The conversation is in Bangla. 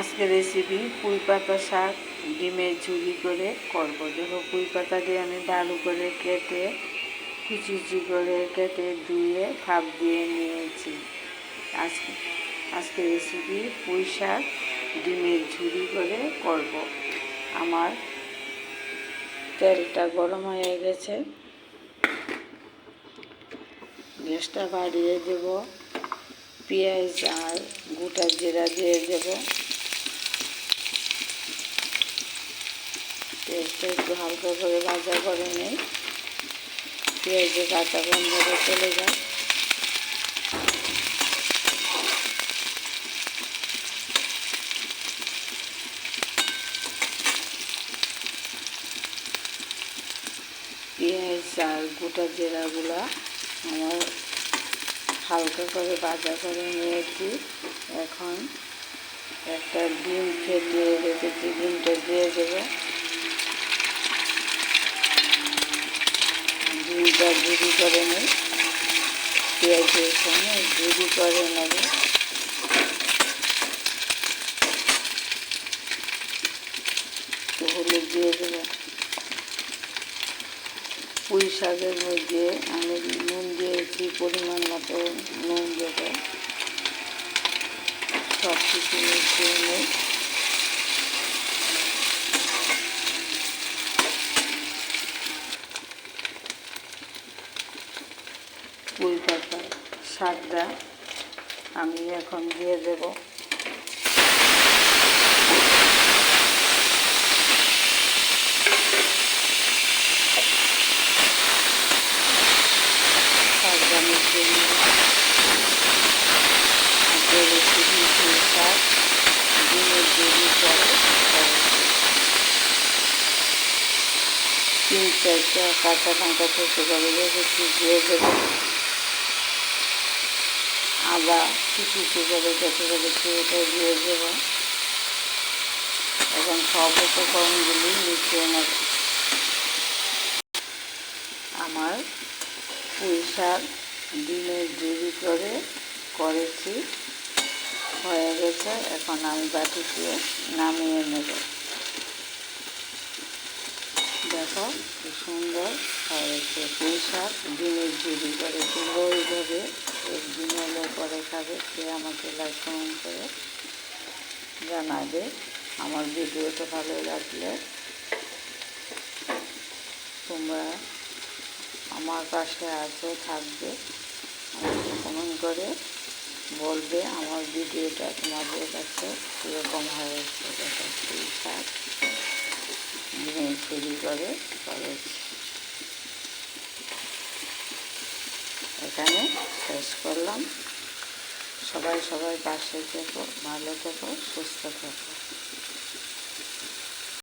আজকে রেসিপি পুঁই পাতা শাক ডিমের ঝুড়ি করে করব। দেখো পুঁই পাতা দিয়ে আমি ভালো করে কেটে, কুচি কুচি করে কেটে ধুয়ে, ভাপ দিয়ে নিয়েছি। আজকে আজকে রেসিপি পুঁই শাক ডিমের ঝুড়ি করে করব। আমার তেলটা গরম হয়ে গেছে। গ্যাসটা বাড়িয়ে দেব। পেঁয়াজ আর গোটা জিরা দিয়ে দেবো। পেঁয়াজটা একটু হালকা করে ভাজা করে নেই। পেঁয়াজে কাঁচা গন্ধটা চলে যায় পেঁয়াজ আর গোটা জিরাগুলা আমার হালকা করে ভাজা করে নিয়েছি। এখন একটা ডিম ফেটিয়ে রেখেছি ডিমটা দিয়ে দেবো ঝুড়ি করে নিই। পেঁয়াজের সঙ্গে ঝুড়ি করে নেব। হলুদ দিয়ে দেবো। পুঁই শাকের মধ্যে আমি নুন দিয়েছি, পরিমাণ মতো নুন দেবো। সব কিছু মিশিয়ে নিই। পুঁই পাতা শাকটা আমি এখন দিয়ে দেব। শাকটা তিন কাঁচা লঙ্কা থেকে রেখেছি দিয়ে দেবো। আদা কুচি করে কেটে রেখেছি এটা দিয়ে দেব এখন সব উপকরণগুলি মিশিয়ে নেব। আমার পুঁই শাক ডিমের জুড়ি করে করেছি, হয়ে গেছে, এখন আমি বাটিতে নামিয়ে নেব। দেখো কি সুন্দর। হয়েছে পুঁই শাক, ডিমের ঝুড়ি করে তোমরা ওইভাবে একদিন হলো পরে খাবে। সে আমাকে লাইক কমেন্ট করে জানাবে। আমার ভিডিওটা ভালো লাগলে তোমরা আমার পাশে আছো, থাকবে। আমাকে কমেন্ট করে বলবে আমার ভিডিওটা তোমাদের কাছে কীরকম হয়েছে। দেখো পুঁই তৈরি করে করেছি এখানে শেষ করলাম। সবাই সবাই পাশে থেকো ভালো থেকো সুস্থ থেকো।